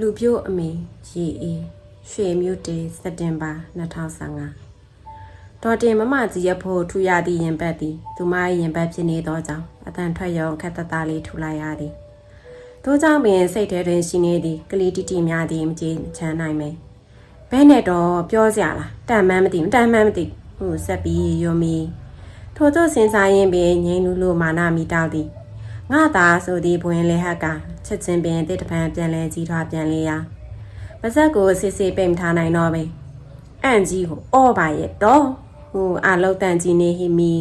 လူပြို့အမေရေအေးရွှေမြို့တေစက်တင်ဘာ2015ဒေါ်တင်မမကြီးရဖို့ထူရသည့်ရင်ပတ်သည်သူမ၏ရင်ပတ်ဖြစ်နေသောကြောင့်အတန်ထွက်ရုံခက်တသားလေးထူလိုက်ရသည်ထို့ကြောင့်ပင်စိတ်ထဲတွင်ရှိနေသည့်ကလေးတိတိများသည်မကြေချမ်းနိုင်မေဘဲနဲ့တော့ပြောစရာလားတန်မှန်းမသိမတန်မှန်းမသိဟိုဆက်ပြီးယုံမီထို့သောစင်စားရင်ပင်ငိမ့်လူလိုမာနမိတောက်သည် ငါသာဆိုသည်ဘွင်လေဟက်ကချက်ချင်းပင်တစ်တပံပြန်လဲကြီးထွားပြန်လေရာပါဇက်ကိုစစ်စစ်ပိတ်မထားနိုင်တော့ပဲအန့်ကြီးကိုအော့ပါရဲ့တော့ဟိုအာလောက်တန်ကြီးနေဟိမီ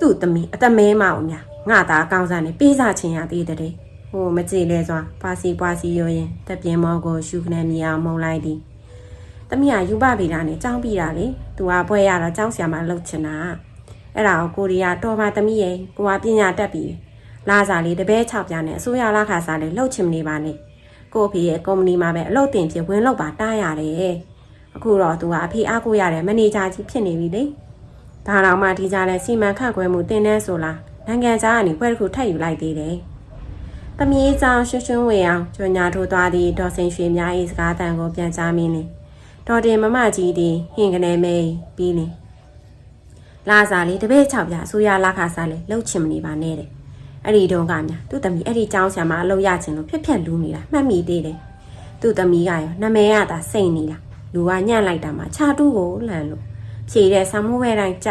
သူ့သမီးအတမဲမအောင်များငါသာအကောင်းစားနေပေးစားချင်ရသေးတဲ့ဟိုမကြည်လဲစွာပါစီပွားစီရောရင်တက်ပြင်းမောကိုရှုခနဲ့မြအောင်မုံလိုက်သည်တမီးကယူပဗေဒာနဲ့ចောင်းပြီးတာလေသူကဘွဲရတော့ចောင်းဆရာမလှုပ်ချင်တာအဲ့ဒါကိုကိုရီးယားတော်ပါတမီးရဲ့ကိုကပညာတတ်ပြီ လာစားလေးတပည့်6ပြားနဲ့အစိုးရလာခါစားလေးလှုပ်ချင်နေပါနဲ့ကို့အဖေရဲ့ကုမ္ပဏီမှာပဲအလုပ်တင်ဖြစ်ဝင်လုပ်ပါတားရတယ်အခုတော့သူကအဖေအားကိုရတဲ့မန်နေဂျာကြီးဖြစ်နေပြီလေဒါတော့မှဒီကြတဲ့စီမံခန့်ခွဲမှုတင်နေဆိုလားနိုင်ငံခြားကနေပွဲတစ်ခုထပ်ယူလိုက်သေးတယ်တမီးကြောင်ရွှွှွှဝေအောင်ကြွညာထိုးသွားသည့်ဒေါ်စင်ရွှေများ၏စကားတန်ကိုပြန်ကြားမင်းနေဒေါ်တင်မမကြီးသည်ဟင်ကနေမဲပြီးနေလာစားလေးတပည့်6ပြအစိုးရလာခါစားလေးလှုပ်ချင်မနေပါနဲ့တဲ့ အဲ့ဒီတုန်းကများသူ့သမီးအဲ့ဒီចောင်းဆရာမအလုပ်ရချင်လို့ဖြက်ဖြက်လူးနေတာမှတ်မိသေးတယ်သူ့သမီးကရောနမဲရတာစိတ်နေလားလူကညံ့လိုက်တာမှခြာတူးကိုလှန်လို့ဖြေတဲ့ဆံမိုးဝဲတိုင်းကြ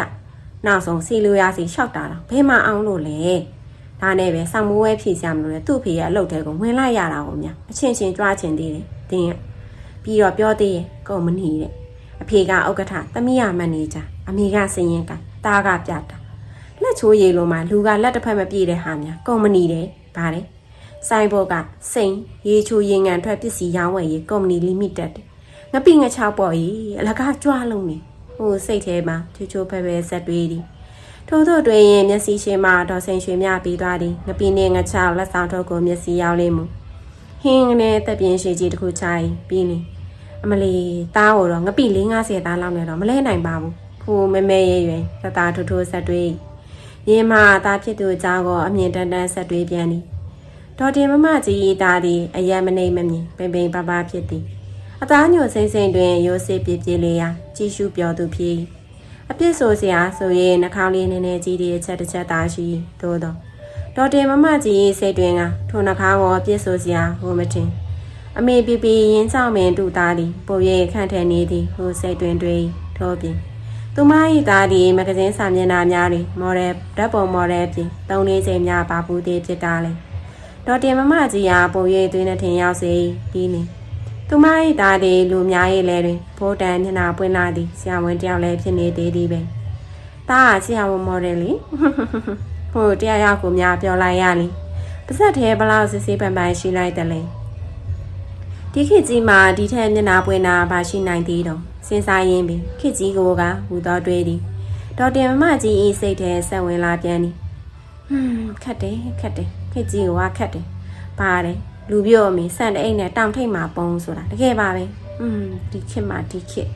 နောက်ဆုံးစီလိုရစီလျှောက်တာတော့ဘယ်မှအောင်လို့လဲဒါနဲ့ပဲဆံမိုးဝဲဖြေစရာမလိုလဲသူ့ဖေရဲ့အလုပ်တဲကိုဝင်လိုက်ရတာကိုများအချင်းချင်းကြွားချင်သေးတယ်တင်းကပြီးတော့ပြောသေးရဲ့ကုမ္ပဏီတဲ့အဖေကဥက္ကဋ္ဌသမီးရမန်နေဂျာအမေကစင်ရင်ကတားကပြတာ လက်ချိုးရည်လိုမှလူကလက်တစ်ဖက်မပြည့်တဲ့ဟာများကုမ္ပဏီတဲ့ဗါတယ်ဆိုင်ဘော့ကစိန်ရေချိုရေငံထွက်ပစ္စည်းရောင်းဝယ်ရေးကုမ္ပဏီလီမိတက်တဲ့ငပိငချောက်ပေါ့ကြီးအလကားကြွားလုံးနေဟိုစိတ်ထဲမှာချိုချိုဖဲဖဲဆက်တွေးသည်ထို့သောတွင်ရင်မျက်စိရှိမှဒေါ်စိန်ရွှေမြပြီးသွားသည်ငပိနေငချောက်လက်ဆောင်ထုတ်ကိုမျက်စိရောက်လေးမူဟင်းနဲ့တက်ပြင်းရှိကြီးတစ်ခုချိုင်းပြီးနေအမလီတားကိုတော့ငပိ၄50သားလောက်နဲ့တော့မလဲနိုင်ပါဘူးဖိုးမဲမဲရဲရွယ်တသားထိုးထိုးဆက်တွေး ရင်မသားဖြစ်သူအကြောင်းကိုအမြင်တန်တန်ဆက်တွေးပြန်သည်ဒေါ်တင်မမကြီးတာသည်အယံမနေမမြင်ပင်ပင်ပါပါဖြစ်သည်အသားညိုစိမ့်စိမ့်တွင်ရိုးစစ်ပြပြလေးရာကြည်ရှုပြောသူဖြစ်အပြစ်ဆိုစရာဆိုရင်နှာခေါင်းလေးနည်းနည်းကြီးတဲ့အချက်တစ်ချက်သားရှိသို့တော့ဒေါ်တင်မမကြီးစိတ်တွင်ကထိုနှာခေါင်းကိုအပြစ်ဆိုစရာဟိုမတင်အမေပြပြရင်ဆောင်မင်တူသားသည်ပုံရိပ်ခန့်ထဲနေသည်ဟိုစိတ်တွင်တွေထို့ပြင် သူမ၏သားသည်မဂဇင်းစာမျက်နှာများတွင်မော်ဒယ်ဓာတ်ပုံမော်ဒယ်ပြင်သုံးလေးချိန်များပါပူသေးဖြစ်တာလေဒေါ်တင်မမကြီးအားပုံရိပ်သွင်းတဲ့ထင်ရောက်စေပြီးနေသူမ၏သားသည်လူများ၏လဲတွင်ဘိုးတန်မျက်နှာပွင့်လာသည်ဆရာဝန်တယောက်လည်းဖြစ်နေသေးသည်ပဲတားဆရာဝန်မော်ဒယ်လေဟိုတရားရောက်ကိုများပြောလိုက်ရလိပါဇက်ထဲဘလောက်စစ်စစ်ပန်ပန်ရှိလိုက်တယ်လေဒီခေတ်ကြီးမှာဒီထက်မျက်နှာပွင့်တာဘာရှိနိုင်သေးတော့ စဉ်းစားရင်းပင်ခေတ်ကြီးကိုကဟူတော့တွေးသည်ဒေါက်တင်မမကြီးဤစိတ်ထဲဆက်ဝင်လာပြန်သည်ဟွန်းခက်တယ်ခက်တယ်ခေတ်ကြီးကခက်တယ်ပါတယ်လူပြောအမေစံတဲ့အိမ်နဲ့တောင်ထိပ်မှာပုံဆိုတာတကယ်ပါပဲอืมဒီခေတ်မှာဒီခေတ်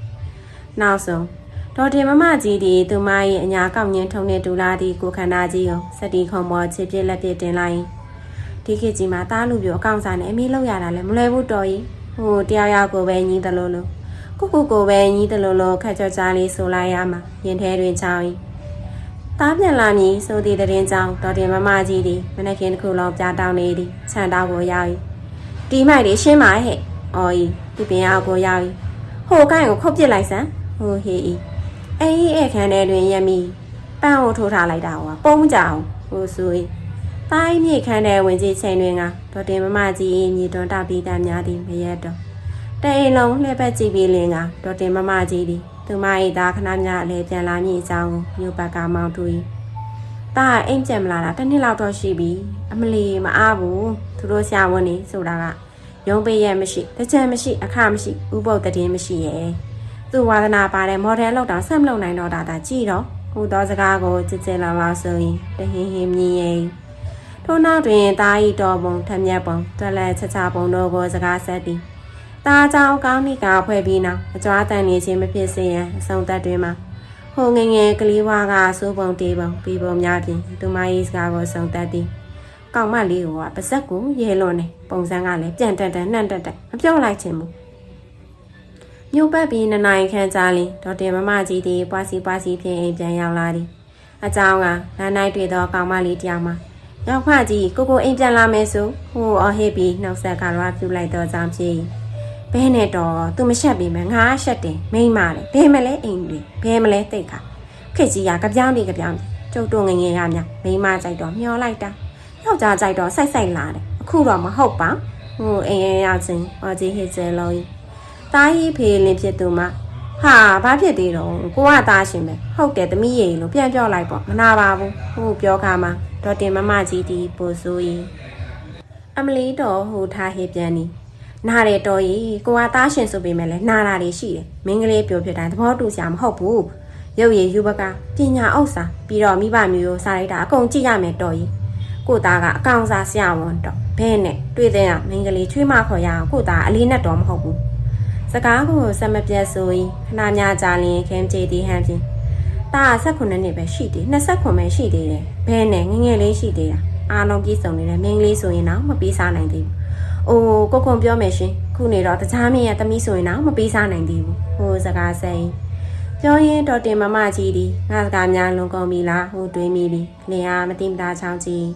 နောက်ဆုံးဒေါ်တင်မမကြီးဒီသူမရဲ့အညာကောက်ညင်းထုံတဲ့ဒူလာဒီကိုခန္ဓာကြီးကိုစတီခုံပေါ်ချစ်ပြစ်လက်ပြစ်တင်လိုက်ဒီခေတ်ကြီးမှာတားလူပြောအကောင့်စားနဲ့အမေလောက်ရတာလည်းမလွယ်ဘူးတော်ကြီးဟိုတရားရောက်ကိုပဲညီးတယ်လို့လို့ ကိုကိုကိုပဲညီးတယ်လို့လို့ခက်ကြောကြားလေးဆိုလိုက်ရမှာရင်ထဲတွင်ချောင်းတားပြန်လာမည်ဆိုသည့်တဲ့ရင်ကြောင့်ဒေါ်တင်မမကြီးဒီမနေ့ကင်းတစ်ခုလုံးပြတောင်းနေသည်ခြံတောက်ကိုရောက်၏တီမိုက်လေးရှင်းပါဟဲ့အော်ဤဒီပင်အောက်ကိုရောက်၏ဟိုကိုင်းကိုခုတ်ပစ်လိုက်စမ်းဟိုဟေးဤအေးအဲ့ခန်းထဲတွင်ရမီပန်းကိုထိုးထားလိုက်တာဟောပုံးကြအောင်ဟိုဆို၏တိုင်းမြေခန်းထဲဝင်ကြည့်ချိန်တွင်ကဒေါ်တင်မမကြီးမြေတွန်းတောက်ပြီးတမ်းများသည်မရက်တော့ တအိမ်လုံးလှည့်ပတ်ကြည့်ပြီးလင်ကဒေါ်တင်မမကြီးသည်သူမ၏သားခဏမြအလဲပြန်လာမည့်အကြောင်းကိုမြို့ဘက်ကမောင်းတူ၏တာအိမ်ကြံမလာတာတစ်နှစ်လောက်တော့ရှိပြီအမလီမအားဘူးသူတို့ဆရာဝန်နေဆိုတာကရုံးပေးရမရှိတကြံမရှိအခမရှိဥပုပ်တည်င်းမရှိရဲ့သူဝါသနာပါတဲ့မော်ဒယ်လောက်တော့ဆက်မလုပ်နိုင်တော့တာဒါကြည့်တော့ဟိုတော့စကားကိုကြည်ကြလောင်လောင်ဆိုရင်တဟင်းဟင်းမြည်ရင်ထို့နောက်တွင်တာဤတော်ပုံထက်မြက်ပုံတွက်လက်ချချပုံတို့ကိုစကားဆက်သည် တားကြောင်ကောင်းနိကဖွဲ့ပြီးနောက်အကြွားတန်နေခြင်းမဖြစ်စေရန်အဆုံးသက်တွင်မှာဟိုငငယ်ကလေးဝါကစိုးပုံတေးပုံပြီးပုံများဖြင့်သူမ၏စကားကိုဆုံးသက်သည်ကောင်မလေးကပါဇက်ကိုရဲလွန်နေပုံစံကလည်းပြန်တက်တက်နှံ့တက်တက်မပြောလိုက်ချင်ဘူးမြို့ပတ်ပြီးနှစ်နိုင်ခန့်ကြာလင်းဒေါ်တင်မမကြီးဒီပွားစီပွားစီဖြင့်အိမ်ပြန်ရောက်လာသည်အကြောင်းကလမ်းတိုင်းတွေ့သောကောင်မလေးတယောက်မှာရောက်ဖကြီးကိုကိုအိမ်ပြန်လာမယ်ဆိုဟိုအော်ဟစ်ပြီးနှုတ်ဆက်ကတော့ပြူလိုက်တော့ကြောင်းဖြစ် ဘဲနဲ့တော့သူမရှက်ပြီမငါရှက်တယ်မိမ့်မာတယ်ဘဲမလဲအိမ်တွေဘဲမလဲတိတ်ခါခက်ကြီးကကြပြောင်းနေကြပြောင်းကျုပ်တို့ငငယ်ရမြမိမ့်မကြိုက်တော့မျောလိုက်တာယောက်ျားကြိုက်တော့စိုက်စိုက်လာတယ်အခုတော့မဟုတ်ပါဟိုအိမ်ရရောက်ချင်းဟောကြီးဟစ်ကျဲလုံးကြီးတားကြီးဖေးလင်းဖြစ်သူမဟာဘာဖြစ်သေးတော့ကိုကသားရှင်ပဲဟုတ်တယ်သမီးရေလို့ပြန်ပြောလိုက်ပေါ့မနာပါဘူးဟိုပြောခါမှာဒေါ်တင်မမကြီးတီပူဆိုးကြီးအမလီတော့ဟိုထားဟေးပြန်နီ နားတယ်တော်ကြီးကိုကသားရှင်ဆိုပေမဲ့လည်းနားလာတွေရှိတယ်မင်းကလေးပြောဖြစ်တိုင်းသဘောတူစရာမဟုတ်ဘူးရုပ်ရည်ယူဘကပညာဥစ္စာပြီးတော့မိဘမျိုးရိုးစားလိုက်တာအကုန်ကြည့်ရမယ်တော်ကြီးကိုသားကအကောင်စားဆရာဝန်တော့ဘဲနဲ့တွေ့တဲ့ကမင်္ဂလိချွေးမခေါ်ရအောင်ကိုသားအလေးနဲ့တော့မဟုတ်ဘူးစကားကိုစက်မပြတ်ဆိုရင်ခဏများကြာလင်းခဲမကျေတီဟန်ဖြင့်တာ18နှစ်ပဲရှိသေး29ပဲရှိသေးတယ်ဘဲနဲ့ငငယ်လေးရှိသေးတာအားလုံးပြည့်စုံနေတဲ့မင်္ဂလိဆိုရင်တော့မပြီးစားနိုင်သေးဘူး အိုးကိုကုံပြောမယ်ရှင်ခုနေတော့တခြားမင်းရဲ့သမီးဆိုရင်တော့မပြီးစားနိုင်သေးဘူးဟိုစကားစိန်ပြောရင်တော့တင်မမကြီးဒီငါစကားများလုံကုန်ပြီလားဟိုတွေးမိပြီလင်အားမတိမတာချောင်းကြီး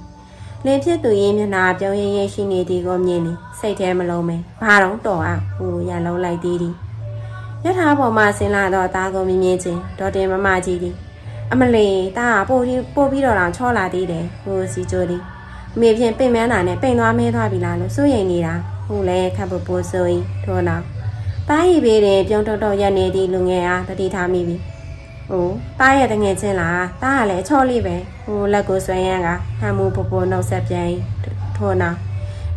လင်းဖြစ်သူရဲ့မျက်နှာပြုံးရင်းရင်းရှိနေသည်ကိုမြင်နေစိတ်ထဲမလုံးပဲဘာတော့တော်အောင်ဟိုရလုံးလိုက်သေးသည်ရထားပေါ်မှာဆင်းလာတော့သားကိုမြင်မြင်ချင်းဒေါ်တင်မမကြီးသည်အမလီတာကပို့ပြီးပို့ပြီးတော့တောင်ချောလာသေးတယ်ဟိုစီကျိုးသည် အမေဖြင့်ပိန်မန်းတာနဲ့ပိန်သွားမဲသွားပြီလားလို့စိုးရိမ်နေတာဟိုလဲခပ်ပပိုးဆိုရင်ထို့နောက်တားရီပေးတယ်ပြုံးတော့တော့ရက်နေသည့်လူငယ်အားတတိထားမိပြီဟိုတားရဲ့တငယ်ချင်းလားတားကလည်းအချော့လေးပဲဟိုလက်ကိုဆွဲရမ်းကဟမ်မူပပနှုတ်ဆက်ပြန်ထိုးနာ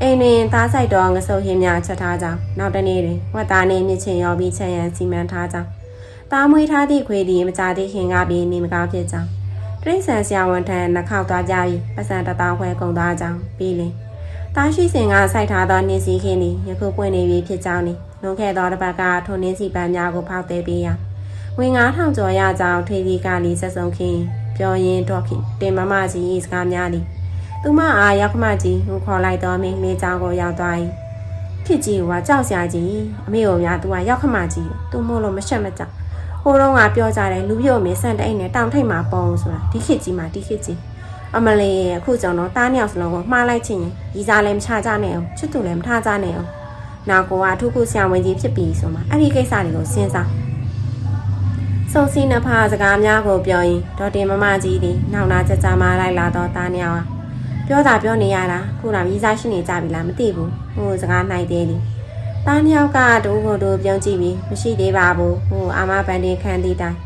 အိမ်တွင်သားဆိုင်တော်ငဆုပ်ဟင်းများချက်ထားကြောင်းနောက်တနေ့တွင်ဝတ်သားနှင့်မြင့်ချင်ရောပြီးချက်ရန်စီမံထားကြောင်းတားမွေးထားသည့်ခွေသည်မကြသေးခင်ကပြီးနေမကောင်းဖြစ်ကြောင်း တိရစ္ဆာန်ဆရာဝန်ထံနှခောက်သွားကြပြီးပတ်စံတစ်တောင်းခွဲကုန်သွားကြောင်းပြီးလင်တားရှိစဉ်ကစိုက်ထားသောနှင်းစည်းခင်းသည်ယခုပွင့်နေပြီဖြစ်ကြောင်းနှင့်လွန်ခဲ့သောတစ်ပတ်ကထိုနှင်းစီပန်းများကိုဖောက်သေးပေးရာဝင်9000ကျော်ရကြောင်းထေဒီကလီဆက်စုံခင်းပြောရင်းတော့ခင်တင်မမကြီးစကားများသည်သူမအားရောက်ခမကြီးဟိုခေါ်လိုက်တော့မင်းလေးကြောင်ကိုရောက်သွား၏ဖြစ်ကြီးကကြောက်စရာကြီးအမေကိုများသူကရောက်ခမကြီးသူမို့လို့မရှက်မကြောက်ဟို တော့ကပြောကြတယ်လူပြုတ်မင်းစံတိတ်နဲ့တောင်ထိတ်မှာပုံဆိုတာဒီခေတ်ကြီးမှာဒီခေတ်ကြီးအမလေးအခုကြောင့်တော့တားနှစ်ယောက်စလုံးကိုမှားလိုက်ချင်းရီစားလည်းမချကြနဲ့အောင်ချစ်သူလည်းမထားကြနဲ့အောင်နောက်ကိုကအထူးခုဆရာဝန်ကြီးဖြစ်ပြီဆိုမှအဲ့ဒီကိစ္စတွေကိုစဉ်းစားစုံစီနဖာစကားများကိုပြောရင်ဒေါ်တင်မမကြီးသည်နောက်နာကြကြမလိုက်လာတော့တားနေအောင်ပြောတာပြောနေရတာခုတော့ကြီးစားရှိနေကြပြီလားမသိဘူးဟိုစကားနိုင်သေးသည် တားနှစ်ယောက်ကဒိုးကိုဒိုးပြုံးကြည့်ပြီးမရှိသေးပါဘူးဟိုအာမဘန်ဒီခန်းသည့်တိုင်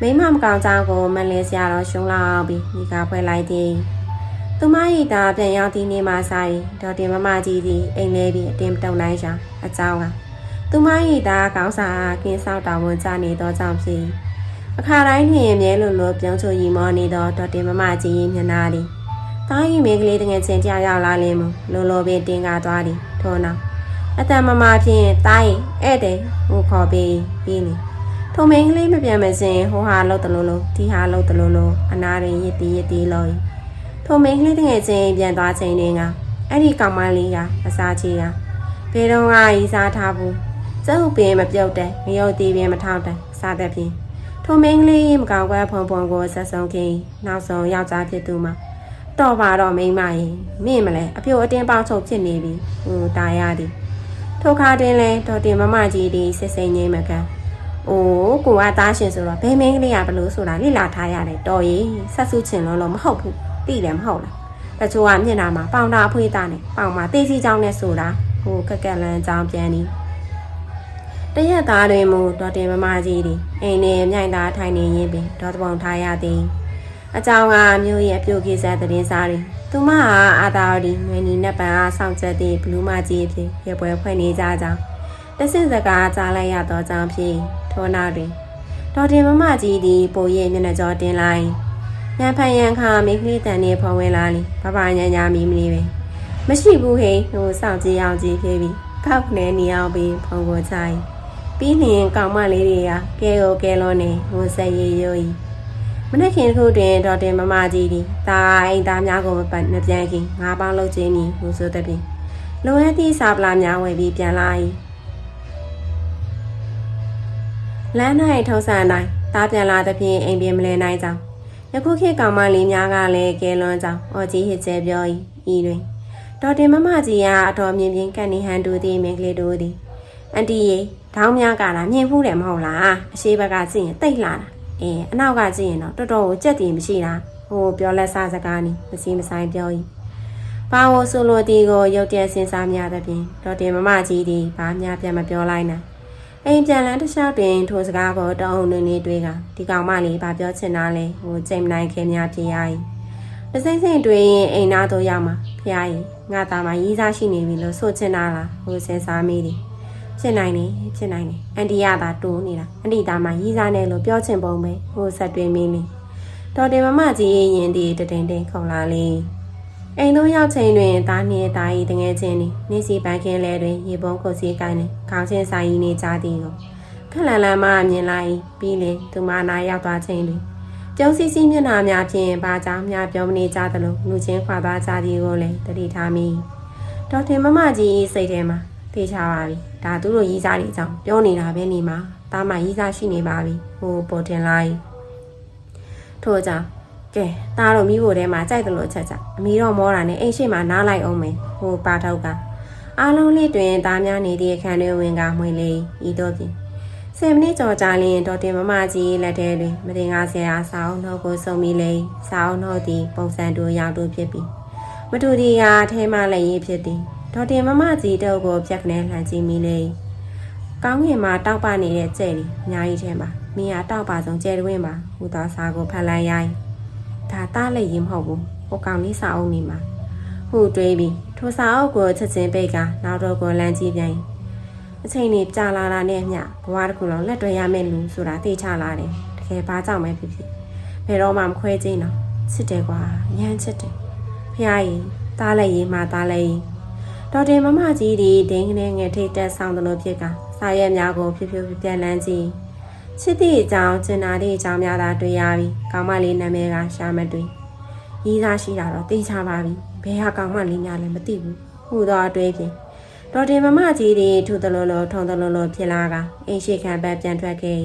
မိမမကောင်ကြောင်ကိုမလဲစရာတော့ရှုံးလောက်အောင်ပြီးဒီကဖွဲလိုက်သည်သူမ၏သားပြန်ရောက်သည့်နေ့မှဆိုင်ဒေါ်တင်မမကြီးသည်အိမ်လေးပြီးအတင်းတုံနိုင်ရှာအကြောင်းကသူမ၏သားကောင်းစာကင်းဆောက်တော်ဝန်ကြနေသောကြောင့်ဖြစ်အခါတိုင်းနှင်မြဲလိုလိုပြောင်းချိုရီမောနေတော့ဒေါ်တင်မမကြီးမျက်နာသည်။တားရီမိန်းကလေးတငယ်ချင်းတယောက်ရောက်လာလင်းမလိုလိုပင်တင်ကားသွားသည်ထို့နောက် အတန်မမာဖြင့်တိုင်းဧည့်သည်ဟိုခေါ်ပြီးပြီးနေထုံမင်းကလေးမပြန်မစင်ဟိုဟာလောက်တလုံးလုံးဒီဟာလောက်တလုံးလုံးအနာရင်ရစ်တီးရစ်တီးလို့ထုံမင်းကလေးတငယ်ချင်းပြန်သွားချိန်တွင်ကအဲ့ဒီကောင်မလေးကအစားချေကဘယ်တော့မှရီစားထားဘူးစက်ဟုတ်ပင်မပြုတ်တယ်မရောသေးပင်မထောက်တယ်စားတဲ့ဖြင့်ထုံမင်းကလေးမကောင်ကွယ်ဖုံဖုံကိုဆက်ဆုံးခင်းနောက်ဆုံးယောက်ျားဖြစ်သူမှာတော့ပါတော့မိမရင်မင်းမလဲအပြိုအတင်းပေါင်းချုပ်ဖြစ်နေပြီဟိုတာရသည် ထိုခါတွင်လဲဒေါ်တင်မမကြီးဒီစစ်စိမ်ငိမ့်မကန်အိုးကိုကသားရှင်ဆိုတော့ဘယ်မင်းကလေးကဘလို့ဆိုတာလိလာထားရတယ်တော်ရီဆက်စုချင်လို့လို့မဟုတ်ဘူးသိတယ်မဟုတ်လားတချို့ကမျက်နှာမှာပေါင်တာအဖွေးသားနဲ့ပေါင်မှာတေးစီချောင်းနဲ့ဆိုတာဟိုကက်ကက်လန်ချောင်းပြန်နီးတရက်သားတွင်မူဒေါ်တင်မမကြီးသည်အိမ်နေမြိုင်သားထိုင်နေရင်းပင်ဒေါ်တပုံထားရသည်အကြောင်းကမျိုးရဲ့အပြုတ်ကိစ္စသတင်းစားတွေ သူမဟာအာသာရီငွေနီနက်ပန်အားဆောင်ချက်သည့်ဘလူးမကြီးအဖြစ်ရပွဲဖွဲ့နေကြကြောင်းတဆင့်စကားကြားလိုက်ရသောကြောင့်ဖြင့်ထိုနောက်တွင်ဒေါ်တင်မမကြီးသည်ပိုရဲ့မျက်နှာကြောတင်လိုက်ညံဖန်ရန်ခါမိကလေးတန်နေဖော်ဝင်လာလိဘဘညာညာမီမီပဲမရှိဘူးဟိဟိုစောင့်ကြည့်အောင်ကြည့်ဖြစ်ပြီးခောက်နေနေအောင်ပြီးဖုံကိုချိုင်ပြီးလျင်ကောင်မလေးတွေကကဲကိုကဲလို့နေဟိုဆက်ရည်ရိုးဤ မနေ့ခင်တစ်ခုတွင်ဒေါ်တင်မမကြီးသည်တာအိမ်သားများကိုမပတ်မပြန်ခင်ငါးပေါင်းလုံးချင်းမည်ဟူဆိုသည်ဖြင့်လိုအပ်သည့်စာပလာများဝယ်ပြီးပြန်လာ၏လမ်း၌ထုံးစံတိုင်းတားပြန်လာသည်ဖြင့်အိမ်ပြင်မလဲနိုင်ကြောင်းယခုခေတ်ကောင်မလေးများကလည်းကဲလွန်းကြောင်းအော်ကြီးဟစ်ကျဲပြော၏ဤတွင်ဒေါ်တင်မမကြီးကအတော်မြင်ပြင်းကန်နေဟန်တူသည်မင်္ဂလေးတို့သည်အန်တီရေထောင်းများကလာမြင်ဖူးတယ်မဟုတ်လားအရှိဘက်ကကြည့်ရင်တိတ်လာတာ အေးအနောက်ကကြည့်ရင်တော့တော်တော်ကိုကြက်တည်မရှိတာဟိုပြောလက်စားစကားနီမစီမဆိုင်ပြောဤပါဝဆိုလိုတီကိုရုတ်တရက်စင်စားများတဲ့ပြင်တော်တင်မမကြီးဒီဘာများပြန်မပြောလိုက်နိုင်အိမ်ပြန်လန်းတစ်လျှောက်တွင်ထိုစကားကိုတောင်းအောင်နေနေတွေ့ကဒီကောင်မလေးဘာပြောချင်တာလဲဟိုချိန်မနိုင်ခင်များပြေးရ၏တစိမ့်စိမ့်တွေ့ရင်အိမ်သားတို့ရောက်မှာဖျားရင်ငါသားမရေးစားရှိနေပြီလို့ဆိုချင်တာလားဟိုစင်စားမိတယ် ဖြစ်နိုင်နေဖြစ်နိုင်နေအန်တီရတာတိုးနေတာအန်တီသားမရေးစားနေလို့ပြောချင်ပုံပဲဟိုဆက်တွင်မင်းလေးတော်တယ်မမကြီးရင်ဒီတတိန်တိန်ခုံလာလေအိမ်တို့ရောက်ချိန်တွင်သားနှင့်သားဤတငယ်ချင်းသည်နေစီပန်းခင်းလဲတွင်ရေပုံးခုတ်စီကိုင်းနေခေါင်းချင်းဆိုင်နေကြသည်ကိုခက်လန်လန်မှမြင်လိုက်ပြီးလေသူမနာရောက်သွားချိန်တွင်ကျုံစီစီမျက်နှာများဖြင့်ဘာကြောင့်များပြောမနေကြသလိုလူချင်းခွာသွားကြသည်ကိုလည်းတတိထားမိဒေါက်တင်မမကြီးစိတ်ထဲမှာ သိချပါပြီဒါသူတို့ရီးစားနေကြောင်းပြောနေတာပဲနေမှာတားမရီးစားရှိနေပါပြီဟိုပေါ်တင်လိုက်ထို့ကြောင့်ကဲတားတို့မိဖို့ထဲမှာကြိုက်တယ်လို့ချက်ချက်အမီတော့မောတာနဲ့အိမ်ရှိမှနားလိုက်အောင်မယ်ဟိုပါထောက်ကအားလုံးလေးတွင်တားများနေသည့်အခန်းတွင်ဝင်ကမှွေလေးဤတော့ပြင်ဆယ်မိနစ်ကျော်ကြာလျင်ဒေါ်တင်မမကြီးလက်ထဲတွင်မတင်ကားဆရာစာအုပ်နှုတ်ကိုစုံမိလေစာအုပ်နှုတ်သည်ပုံစံတူရောက်တူဖြစ်ပြီးမတူဒီကထဲမှလည်းရေးဖြစ်သည် ဒေါ်တင်မမကြီးတို့ကိုပြက်ကနေလှန်ကြည့်မိလေကောင်းငင်မှာတောက်ပနေတဲ့ကြဲ့လီအများကြီးထဲမှာမင်းကတောက်ပါဆုံးကြဲတွင်းမှာဟူသောစာကိုဖတ်လိုက်ရိုင်းဒါသားလည်းရင်မဟုတ်ဘူးဟိုကောင်လေးစာအုပ်နေမှာဟူတွေးပြီးထိုစာအုပ်ကိုချက်ချင်းပိတ်ကနောက်တော့ကိုလမ်းကြည့်ပြန်အချိန်နေကြာလာတာနဲ့မျှဘဝတစ်ခုလုံးလက်တွေ့ရမယ့်လူဆိုတာသိချလာတယ်တကယ်ဘာကြောင့်ပဲဖြစ်ဖြစ်ဘယ်တော့မှမခွဲခြင်းတော့ချစ်တယ်ကွာညမ်းချစ်တယ်ဖះကြီးသားလည်းရေးမှသားလည်းရေး ဒေါ်တင်မမကြီးဒီဒင်းကနေငယ်ထိတ်တက်ဆောင်တယ်လို့ဖြစ်ကစာရဲများကိုဖြည်းဖြည်းပြန်လန်းကြည့်ချစ်သည့်အကြောင်းကျင်နာသည့်အကြောင်းများသာတွေ့ရပြီးကောင်းမလေးနာမည်ကရှာမတွေ့ရီးစားရှိတာတော့သိချပါပြီဘယ်ဟာကောင်းမလေးများလဲမသိဘူးဟူသောအတွေ့ဖြင့်ဒေါ်တင်မမကြီးဒီထူတလို့လို့ထုံတလို့လို့ဖြစ်လာကအိမ်ရှိခံဘက်ပြန်ထွက်ခဲ့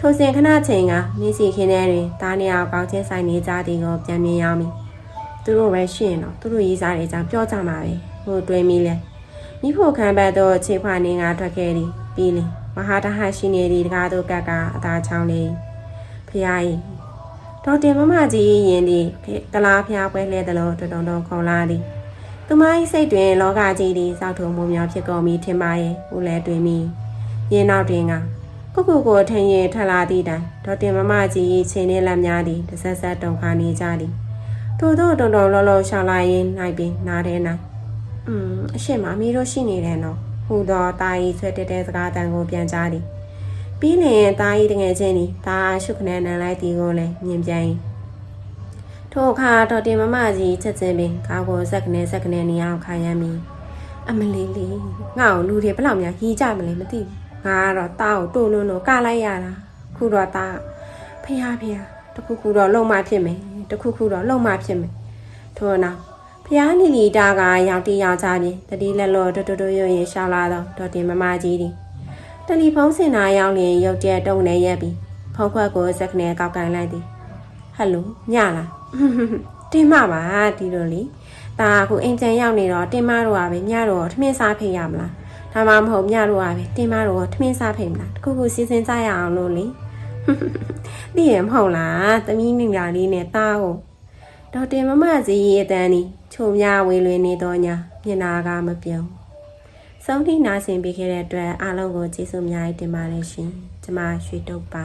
ထိုစဉ်ခဏချိန်ကမင်းစီခင်းထဲတွင်တားနေအောင်ကောင်းချင်းဆိုင်နေကြသည်ကိုပြန်မြင်ရမည်သူတို့ပဲရှင်းတော့သူတို့ရေးစားတဲ့အကြောင်းပြောကြမှာပဲ ဟိုတွေးမိလဲမိဖို့ခံဘက်တော့ခြေဖွာနေငါထွက်ခဲ့သည်ပြီးလေမဟာတဟရှိနေသည်တကားတို့ကကအသာချောင်းလေးဖျားကြီးဒေါက်တင်မမကြီးရင်ဒီကလားဖျားပွဲလဲတယ်လို့တုံတုံခုံလာသည်သူမ၏စိတ်တွင် လောကကြီးသည်စောက်ထုံမှုများဖြစ်ကုန်ပြီထင်ပါရဲ့ဦးလဲတွင်မိရင်နောက်တွင်ကကိုကိုကိုထင်ရင်ထလာသည့်တိုင်ဒေါက်တင်မမကြီး၏ချိန်နဲ့လက်များသည်တစ်ဆက်ဆက်တုံခါနေကြသည်ထို့သောတုံတုံလောလောရှောင်းလာရင်နိုင်ပင်နားထဲနိုင် อืมအရှိမအမီတို့ရှိနေတယ်နော်ဟူသောတာဤဆွဲတက်တဲ့စကားတန်ကိုပြန်ကြားသည်ပြီးလျင်တာဤတငယ်ချင်းသည်တာရှုခနဲ့နန်လိုက်သည်ကိုလည်းမြင်ပြန်၏ထိုအခါတော်တင်မမကြီးချက်ချင်းပင်ကားကိုဇက်ကနေဇက်ကနေနေအောင်ခါရမ်းမိအမလေးလေးငါ့ကိုလူတွေဘယ်လောက်များကြီးကြမလဲမသိဘူးငါကတော့တာကိုတိုးလွန်းလို့ကလိုက်ရတာခုတော့တာဖះဖះတခုခုတော့လုံမဖြစ်မယ်တခုခုတော့လုံမဖြစ်မယ်ထို့နောက် ဖျားလီလီတာကရောက်တီရောက်ချပြီးတတိလက်လောတွတ်တွတ်ရွရွရှောက်လာတော့ဒေါ်တင်မမကြီးသည်တယ်လီဖုန်းစင်နာရောက်လျင်ရုတ်တရက်တုံနေရက်ပြီးဖုန်းခွက်ကိုစက်ကနေကောက်ကင်လိုက်သည်ဟယ်လိုညလားတင်မပါဒီလိုလေဒါကခုအိမ်ပြန်ရောက်နေတော့တင်မတို့ကပဲညတော့ထမင်းစားဖိတ်ရမလားဒါမှမဟုတ်ညတို့ကပဲတင်မတို့ကထမင်းစားဖိတ်မလားတခုခုစီစဉ်ကြရအောင်လို့လေသိရမဟုတ်လားသမီးမိညာလေးနဲ့တားကို ဒေါက်တင်မမစီရဲ့အတန်းဒီချုံများဝေလွင်နေတော့ညာမျက်နာကမပြုံးဆုံးထိနာဆင်ပေးခဲ့တဲ့အတွက်အားလုံးကိုကျေးဇူးအများကြီးတင်ပါတယ်ရှင်ကျမရွှေတုပ်ပါ